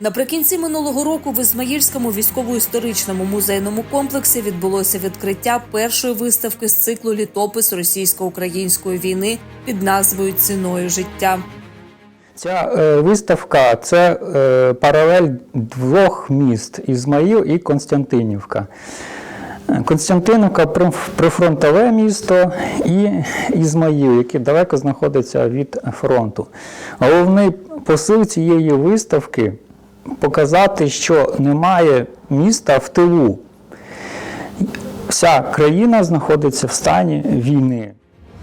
Наприкінці минулого року в Ізмаїльському військово-історичному музейному комплексі відбулося відкриття першої виставки з циклу літопис російсько-української війни під назвою Ціною життя. Ця е, виставка це е, паралель двох міст Ізмаїл і Константинівка. Константинівка прифронтове місто і Ізмаїл, яке далеко знаходиться від фронту. Головний посил цієї виставки показати, що немає міста в тилу. Вся країна знаходиться в стані війни.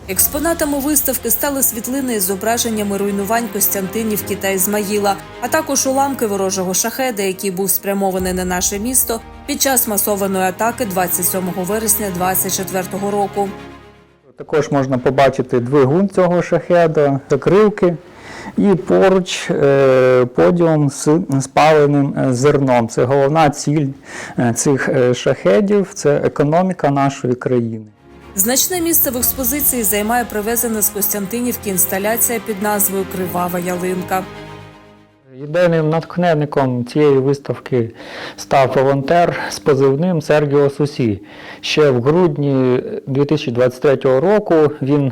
Експонатами виставки стали світлини із зображеннями руйнувань Костянтинівки та Ізмаїла, а також уламки ворожого шахеда, який був спрямований на наше місто під час масованої атаки 27 вересня 2024 року. Також можна побачити двигун цього шахеда, закривки і поруч е, подіум з спаленим е, зерном. Це головна ціль е, цих шахедів це економіка нашої країни. Значне місце в експозиції займає привезена з Костянтинівки інсталяція під назвою Кривава ялинка. Єдиним натхненником цієї виставки став волонтер з позивним Сергіо Сусі. Ще в грудні 2023 року він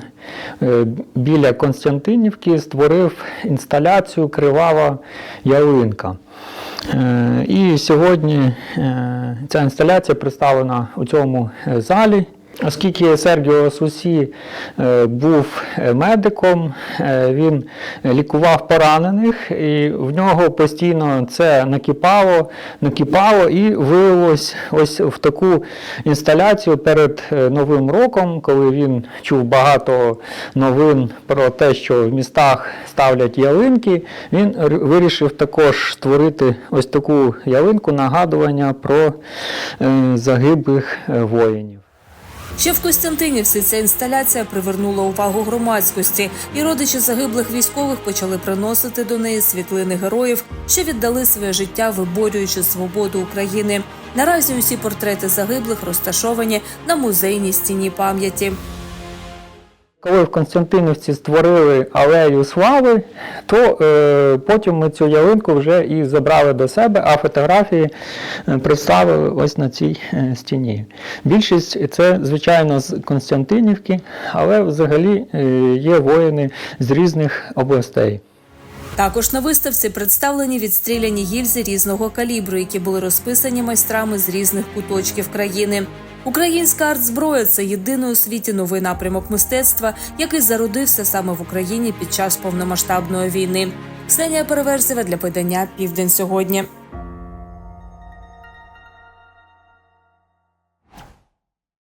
е, біля Константинівки створив інсталяцію Кривава ялинка. Е, І сьогодні е, ця інсталяція представлена у цьому залі. Оскільки Сергіо Сусі е, був е, медиком, е, він лікував поранених, і в нього постійно це накипало, накипало і вилилось ось в таку інсталяцію перед Новим роком, коли він чув багато новин про те, що в містах ставлять ялинки. Він вирішив також створити ось таку ялинку нагадування про загиблих воїнів. Ще в Костянтинівці ця інсталяція привернула увагу громадськості, і родичі загиблих військових почали приносити до неї світлини героїв, що віддали своє життя, виборюючи свободу України. Наразі усі портрети загиблих розташовані на музейній стіні пам'яті. Коли в Константинівці створили алею слави, то е, потім ми цю ялинку вже і забрали до себе, а фотографії е, представили ось на цій е, стіні. Більшість це, звичайно, з Константинівки, але взагалі е, є воїни з різних областей. Також на виставці представлені відстріляні гільзи різного калібру, які були розписані майстрами з різних куточків країни. Українська артзброя це єдиний у світі новий напрямок мистецтва, який зародився саме в Україні під час повномасштабної війни. Ксенія Переверзева для видання Південь сьогодні.